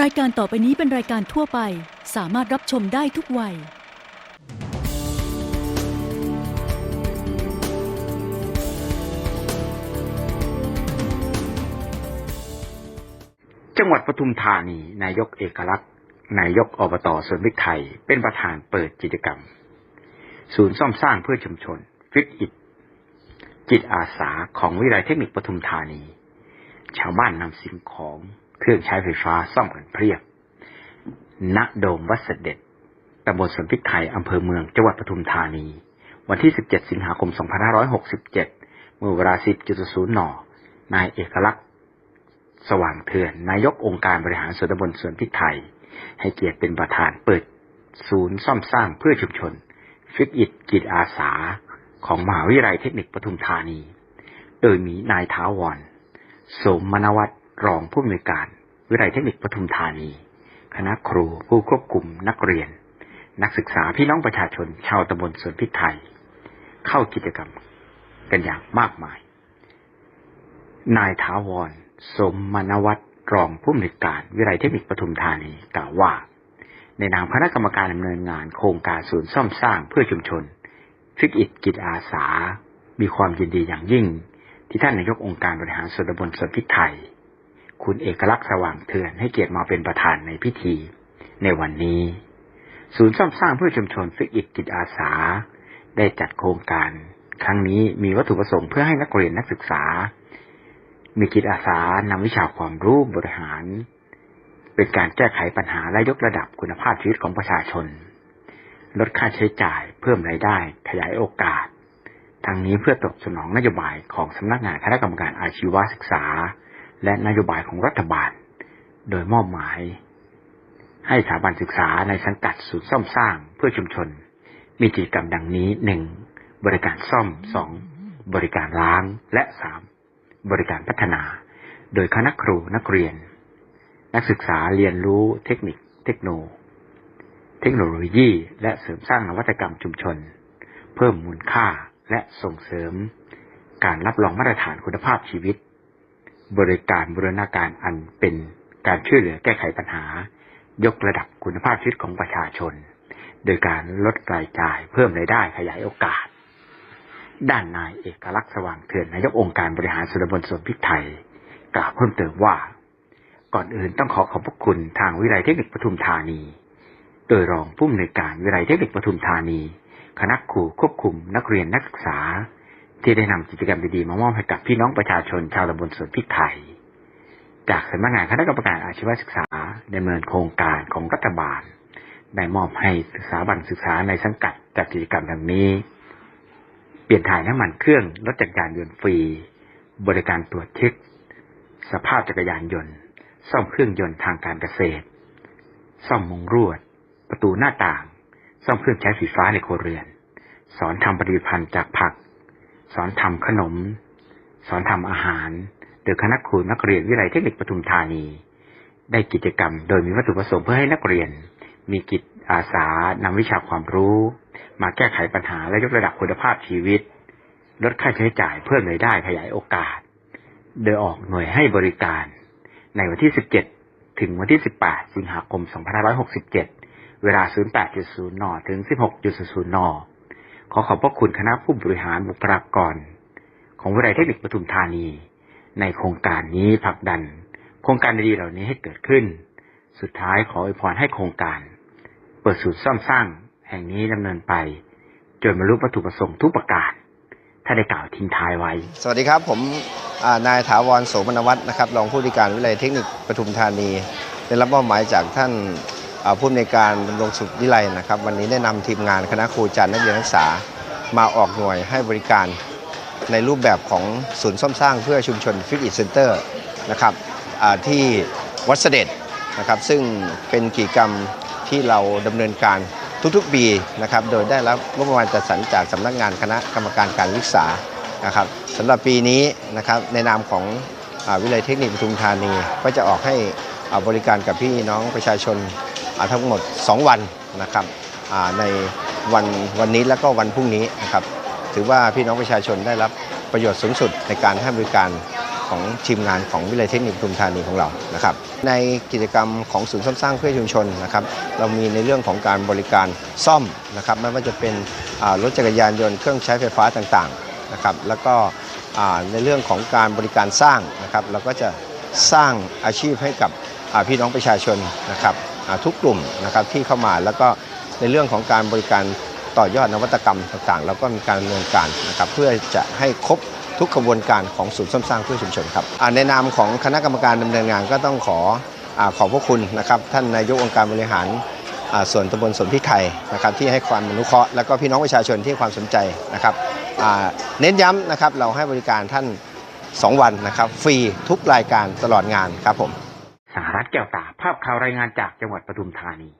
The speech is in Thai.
รายการต่อไปนี้เป็นรายการทั่วไป สามารถรับชมได้ทุกวัย จังหวัดปทุมธานี นายกเอกลักษณ์ นายกอบตสวนพริกไทย เป็นประธานเปิดกิจกรรม ศูนย์ซ่อมสร้างเพื่อชุมชน ฟิกอิดจิตอาสาของวิทยาลัยเทคนิคปทุมธานี ชาวบ้านนำสิ่งของ เครื่องใช้ไฟฟ้าซ่อมกันเพียบ ณ โดมวัดเสด็จตำบลสนพิไทยอำเภอเมือง จังหวัดปทุมธานี วันที่ 17 สิงหาคม 2567 เมื่อเวลา 10.00 น นายเอกลักษณ์สว่างเถื่อน นายกองค์การบริหารส่วนตำบลสวนพิไทย ให้เกียรติเป็นประธานเปิด ศูนย์ซ่อมสร้างเพื่อชุมชน ฟิกอิดกิจอาสา ของมหาวิทยาลัยเทคนิคปทุมธานี โดยมีนายท้าวรสมมนวัตร รองผู้อำนวยการ วิทยาลัยเทคนิคปทุมธานี คณะครูผู้ควบคุมนักเรียน นักศึกษาพี่น้องประชาชน ชาวตำบลสวนพิไทย เข้ากิจกรรมกันอย่างมากมาย นายถาวร สมมนวัตรรองผู้อำนวยการ วิทยาลัยเทคนิคปทุมธานีกล่าวว่า ในนามคณะกรรมการดำเนินงานโครงการศูนย์ซ่อมสร้างเพื่อชุมชนฟิกอิดกิจอาสา มีความยินดีอย่างยิ่ง ที่ท่านนายกองค์การบริหารส่วนตำบลสวนพิไทย คุณเอกลักษณ์สว่างเถื่อนให้เกียรติมาเป็นประธานในพิธี ในวันนี้ ศูนย์ซ่อมสร้างเพื่อชุมชนฟิกอิดกิจอาสา ได้จัดโครงการ ครั้งนี้มีวัตถุประสงค์เพื่อให้นักเรียนนักศึกษา มีจิตอาสานำวิชาความรู้บริหาร เป็นการแก้ไขปัญหาและยกระดับคุณภาพชีวิตของประชาชน ลดค่าใช้จ่าย เพิ่มรายได้ ขยายโอกาสทั้งนี้เพื่อตอบสนองนโยบายของสำนักงานคณะกรรมการอาชีวศึกษา และนโยบายของรัฐบาล โดยมอบหมาย ให้สถาบันศึกษาในสังกัดศูนย์ซ่อมสร้างเพื่อชุมชน มีกิจกรรมดังนี้หนึ่งบริการซ่อมสองบริการล้างและสามบริการพัฒนา โดยคณะครูนักเรียน นักศึกษาเรียนรู้เทคนิค เทคโนเทคโนโลยี และเสริมสร้างนวัตกรรมชุมชน เพิ่มมูลค่าและส่งเสริม การรับรองมาตรฐานคุณภาพชีวิต บริการบูรณาการอันเป็นการช่วยเหลือแก้ไขปัญหา ยกระดับคุณภาพชีวิตของประชาชน โดยการลดรายจ่ายเพิ่มรายได้ขยายโอกาส ด้านนายเอกลักษณ์สว่างเถื่อนนายกองค์การบริหารส่วนตำบลสวนพริกไทย กล่าวเพิ่มเติมว่า ก่อนอื่นต้องขอขอบพระคุณทางวิทยาลัยเทคนิคปทุมธานี โดยรองผู้อำนวยการวิทยาลัยเทคนิคปทุมธานี คณะครูควบคุมนักเรียนนักศึกษา ที่ได้นำกิจกรรมดีๆมามอบให้กับพี่น้องประชาชนชาวตำบลสวนพริกไทย จากสำนักงานคณะกรรมการอาชีวศึกษาดำเนินโครงการของรัฐบาลได้มอบให้สถาบันศึกษาในสังกัดจัดกิจกรรมดังนี้ เปลี่ยนถ่ายน้ำมันเครื่องรถจักรยานยนต์ฟรี บริการตรวจเช็คสภาพจักรยานยนต์ ซ่อมเครื่องยนต์ทางการเกษตร ซ่อมมุงรวด ประตูหน้าต่าง ซ่อมเครื่องใช้ไฟฟ้าในครัวเรือน สอนทำผลิตภัณฑ์จากผัก สอนทำขนม สอนทำอาหาร โดยคณะครูนักเรียนวิทยาลัยเทคนิคปทุมธานี ได้กิจกรรม โดยมีวัตถุประสงค์เพื่อให้นักเรียน มีกิจอาสานำวิชาความรู้ มาแก้ไขปัญหาและยกระดับคุณภาพชีวิต ลดค่าใช้จ่ายเพิ่มรายได้ขยายโอกาส โดยออกหน่วยให้บริการ ในวันที่ 17 ถึงวันที่ 18 สิงหาคม 2567 เวลา 08.00นถึง 16.00 น ขอขอบพระคุณคณะผู้บริหารบุคลากร ของวิทยาลัยเทคนิคปทุมธานี ในโครงการนี้ผลักดัน โครงการดีเหล่านี้ให้เกิดขึ้น สุดท้ายขออวยพรให้โครงการ เปิดศูนย์ซ่อมสร้าง แห่งนี้ดำเนินไป จนบรรลุวัตถุประสงค์ทุกประการถ้าได้กล่าวทิ้งท้ายไว้ สวัสดีครับ ผมนายถาวรโสมนวัฒน์นะครับรองผู้อำนวยการวิทยาลัยเทคนิคปทุมธานี ได้รับมอบหมายจากท่าน ผู้อำนวยการดำรงสุขวิไลนะครับ วันนี้ได้นำทีมงานคณะครูจันทร์นักเรียนนักศึกษามาออกหน่วยให้บริการในรูปแบบของศูนย์ซ่อมสร้างเพื่อชุมชนฟิตอิ t เซ็นเตอร์นะครับที่วัดเสด็จนะครับ ซึ่งเป็นกิจกรรมที่เราดำเนินการทุกๆปีนะครับ โดยได้รับงบประมาณจัดสรรจากสำนักงานคณะกรรมการการศึกษานะครับสำหรับปีนี้นะครับในนามของอวิทยาลัยเทคนิคปทุมธานีก็จะออกให้ บริการกับพี่น้องประชาชนอ่าทั้งหมด 2 วันนะครับในวันวันนี้แล้วก็วันพรุ่งนี้นะครับถือว่าพี่น้องประชาชนได้รับประโยชน์สูงสุดในการให้บริการของทีมงานของวิทยาลัยเทคนิคปทุมธานีของเรานะครับ ในกิจกรรมของศูนย์ซ่อมสร้างเพื่อชุมชนนะครับ เรามีในเรื่องของการบริการซ่อมนะครับไม่ว่าจะเป็นรถจักรยานยนต์เครื่องใช้ไฟฟ้าต่างๆนะครับ แล้วก็ในเรื่องของการบริการสร้างนะครับ เราก็จะสร้างอาชีพให้กับ พี่น้องประชาชนนะครับทุกกลุ่มนะครับที่เข้ามาแล้วก็ในเรื่องของการบริการต่อยอดนวัตกรรมต่างๆเราก็มีการดำเนินการนะครับเพื่อจะให้ครบทุกกระบวนการของศูนย์สร้างเพื่อชุมชนครับอ่าในนามของคณะกรรมการดำเนินงานก็ต้องขออขอบพระคุณนะครับท่านนายกองค์การบริหารส่วนตำบลสนพิไทยนะครับที่ให้ความอนุเคราะห์แล้วก็พี่น้องประชาชนที่ความสนใจนะครับเน้นย้ำนะครับเราให้บริการท่าน 2 วันนะครับฟรีทุกรายการตลอดงานครับผม แก้วตา ภาพข่าวรายงานจากจังหวัดปทุมธานี